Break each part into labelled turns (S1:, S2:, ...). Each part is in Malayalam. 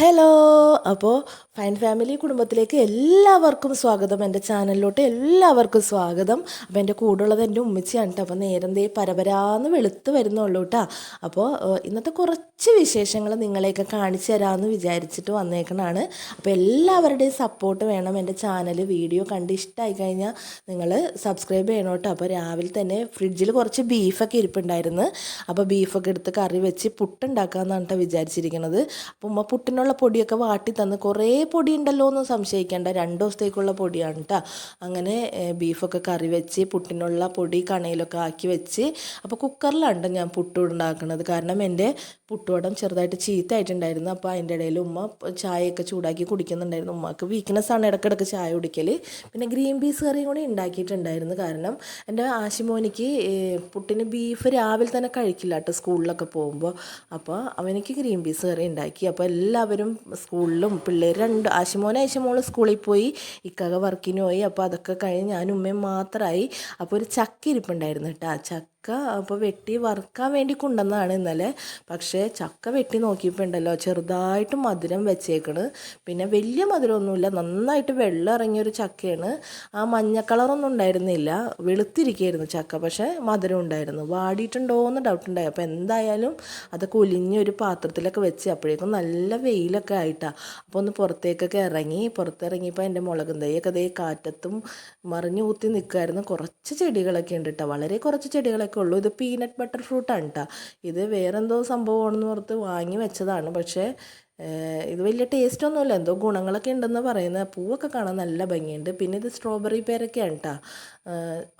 S1: ഹലോ. അപ്പോൾ ഫൈൻ ഫാമിലി കുടുംബത്തിലേക്ക് എല്ലാവർക്കും സ്വാഗതം. എന്റെ ചാനലിലോട്ട് എല്ലാവർക്കും സ്വാഗതം. അപ്പോൾ എന്റെ കൂടെയുള്ളത് എന്റെ ഉമ്മച്ചിയാണ് കേട്ടോ. അപ്പോൾ നേരം തേ പരപരാന്ന് വെളുത്ത് വരുന്നുള്ളൂ കേട്ടോ. അപ്പോൾ ഇന്നത്തെ കുറച്ച് വിശേഷങ്ങൾ നിങ്ങളെയൊക്കെ കാണിച്ചു തരാമെന്ന് വിചാരിച്ചിട്ട് വന്നേക്കണാണ്. അപ്പോൾ എല്ലാവരുടെയും സപ്പോർട്ട് വേണം. എന്റെ ചാനൽ വീഡിയോ കണ്ട് ഇഷ്ടമായി കഴിഞ്ഞാൽ നിങ്ങൾ സബ്സ്ക്രൈബ് ചെയ്യണം കേട്ടോ. അപ്പോൾ രാവിലെ തന്നെ ഫ്രിഡ്ജിൽ കുറച്ച് ബീഫൊക്കെ ഇരിപ്പുണ്ടായിരുന്നു. അപ്പോൾ ബീഫൊക്കെ എടുത്ത് കറി വെച്ച് പുട്ടുണ്ടാക്കാമെന്നാണ് കേട്ടോ വിചാരിച്ചിരിക്കുന്നത് അപ്പോൾ ഉമ്മ പുട്ടിനുള്ള പൊടിയൊക്കെ വാട്ടി തന്ന് കുറേ പൊടി ഉണ്ടല്ലോ എന്ന് സംശയിക്കേണ്ട. രണ്ട് ദിവസത്തേക്കുള്ള പൊടിയാണ് കേട്ടോ അങ്ങനെ ബീഫൊക്കെ കറി വെച്ച് പുട്ടിനുള്ള പൊടി കണയിലൊക്കെ ആക്കി വെച്ച്. അപ്പോൾ കുക്കറിലാണ് ഞാൻ പുട്ടുണ്ടാക്കുന്നത് കാരണം എന്റെ പുട്ടുവടം ചെറുതായിട്ട് ചീത്തയായിട്ടുണ്ടായിരുന്നു. അപ്പോൾ അതിന്റെ ഇടയിൽ ഉമ്മ ചായയൊക്കെ ചൂടാക്കി കുടിക്കുന്നുണ്ടായിരുന്നു. ഉമ്മക്ക് വീക്ക്നെസ് ആണ് ഇടയ്ക്കിടയ്ക്ക് ചായ കുടിക്കൽ പിന്നെ ഗ്രീൻ പീസ് കറിയും കൂടി ഉണ്ടാക്കിയിട്ടുണ്ടായിരുന്നു. കാരണം എന്റെ ആശിമോനിക്ക് പുട്ടിന് ബീഫ് രാവിലെ തന്നെ കഴിക്കില്ല കേട്ടോ സ്കൂളിലൊക്കെ പോകുമ്പോൾ. അപ്പോൾ അവനിക്ക് ഗ്രീൻ പീസ് കറി ഉണ്ടാക്കി. അപ്പോൾ എല്ലാവരും സ്കൂളിലും പിള്ളേർ രണ്ട് ആശിമോനെ ആശുമോൾ സ്കൂളിൽ പോയി ഇക്കക വർക്കിന് പോയി. അപ്പോൾ അതൊക്കെ കഴിഞ്ഞ് ഞാൻ ഉമ്മയും മാത്രമായി. അപ്പോൾ ഒരു ചക്ക ഇരിപ്പുണ്ടായിരുന്നു കേട്ടോ. ആ ചക്ക അപ്പോൾ വെട്ടി വറുക്കാൻ വേണ്ടി കൊണ്ടുവന്നതാണ് ഇന്നലെ. പക്ഷേ ചക്ക വെട്ടി നോക്കിയപ്പോൾ ഉണ്ടല്ലോ ചെറുതായിട്ട് മധുരം വെച്ചേക്കണ്. പിന്നെ വലിയ മധുരമൊന്നുമില്ല നന്നായിട്ട് വെള്ളം ഇറങ്ങിയൊരു ചക്കയാണ്. ആ മഞ്ഞ കളറൊന്നും ഉണ്ടായിരുന്നില്ല. വെളുത്തിരിക്കുകയായിരുന്നു ചക്ക പക്ഷേ മധുരം ഉണ്ടായിരുന്നു. വാടിയിട്ടുണ്ടോ എന്ന് ഡൗട്ട് ഉണ്ടായി. അപ്പോൾ എന്തായാലും അതൊക്കെ ഒലിഞ്ഞൊരു പാത്രത്തിലൊക്കെ വെച്ച് അപ്പോഴേക്കും നല്ല വെയിലൊക്കെ ആയിട്ടാണ് അപ്പോൾ ഒന്ന് പുറത്തേക്കൊക്കെ ഇറങ്ങി പുറത്തിറങ്ങിയപ്പോൾ എന്റെ മുളകും തൈയൊക്കെ ദേ കാറ്റത്തും മറിഞ്ഞു ഊത്തി നിൽക്കുമായിരുന്നു കുറച്ച് ചെടികളൊക്കെ ഉണ്ട് കേട്ടോ വളരെ കുറച്ച് ചെടികളൊക്കെ ഉള്ളൂ. ഇത് പീനട്ട് ബട്ടർ ഫ്രൂട്ടാണ് കേട്ടോ ഇത് വേറെന്തോ സംഭവമാണെന്ന് ഓർത്ത് വാങ്ങി വെച്ചതാണ്. പക്ഷേ ഇത് വലിയ ടേസ്റ്റ് ഒന്നുമില്ല. എന്തോ ഗുണങ്ങളൊക്കെ ഉണ്ടെന്ന് പറയുന്നത് പൂവൊക്കെ കാണാൻ നല്ല ഭംഗിയുണ്ട്. പിന്നെ ഇത് സ്ട്രോബെറി പേരൊക്കെയാണ് കേട്ടോ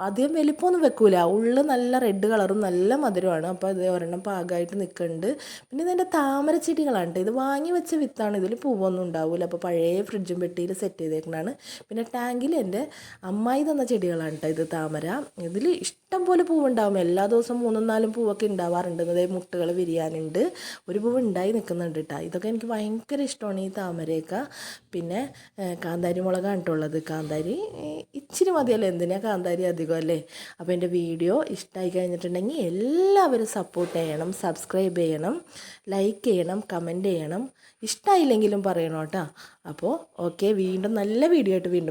S1: അധികം വലിപ്പമൊന്നും വെക്കൂല. ഉള്ളു നല്ല റെഡ് കളറും നല്ല മധുരമാണ്. അപ്പോൾ ഇത് ഒരെണ്ണം പാകമായിട്ട് നിൽക്കുന്നുണ്ട് പിന്നെ ഇതിന്റെ താമര ചെടികളാണ് കേട്ടോ ഇത് വാങ്ങി വെച്ച വിത്താണ്. ഇതിൽ പൂവൊന്നും ഉണ്ടാവില്ല അപ്പോൾ പഴയ ഫ്രിഡ്ജും പെട്ടിയിൽ സെറ്റ് ചെയ്തേക്കണാണ്. പിന്നെ ടാങ്കിൽ എന്റെ അമ്മായി തന്ന ചെടികളാണ് കേട്ടോ ഇത് താമര. ഇതിൽ ഇഷ്ടം പോലെ പൂവുണ്ടാവും. എല്ലാ ദിവസവും മൂന്നും നാലും പൂവൊക്കെ ഉണ്ടാവാറുണ്ട്. അതായത് മുട്ടുകൾ വിരിയാനുണ്ട്. ഒരു പൂവ് ഉണ്ടായി നിൽക്കുന്നുണ്ട് കേട്ടോ ഇതൊക്കെ എനിക്ക് ഭയങ്കര ഇഷ്ടമാണ് ഈ താമരയൊക്കെ. പിന്നെ കാന്താരി മുളകാണ് കേട്ടുള്ളത് കാന്താരി ഇച്ചിരി മതിയല്ലോ. എന്തിനാ കാന്താരി അധികം അല്ലേ? അപ്പോൾ എന്റെ വീഡിയോ ഇഷ്ടമായി കഴിഞ്ഞിട്ടുണ്ടെങ്കിൽ എല്ലാവരും സപ്പോർട്ട് ചെയ്യണം സബ്സ്ക്രൈബ് ചെയ്യണം ലൈക്ക് ചെയ്യണം കമന്റ് ചെയ്യണം. ഇഷ്ടമായില്ലെങ്കിലും പറയണം അപ്പോൾ ഓക്കെ വീണ്ടും നല്ല വീഡിയോ ആയിട്ട് വീണ്ടും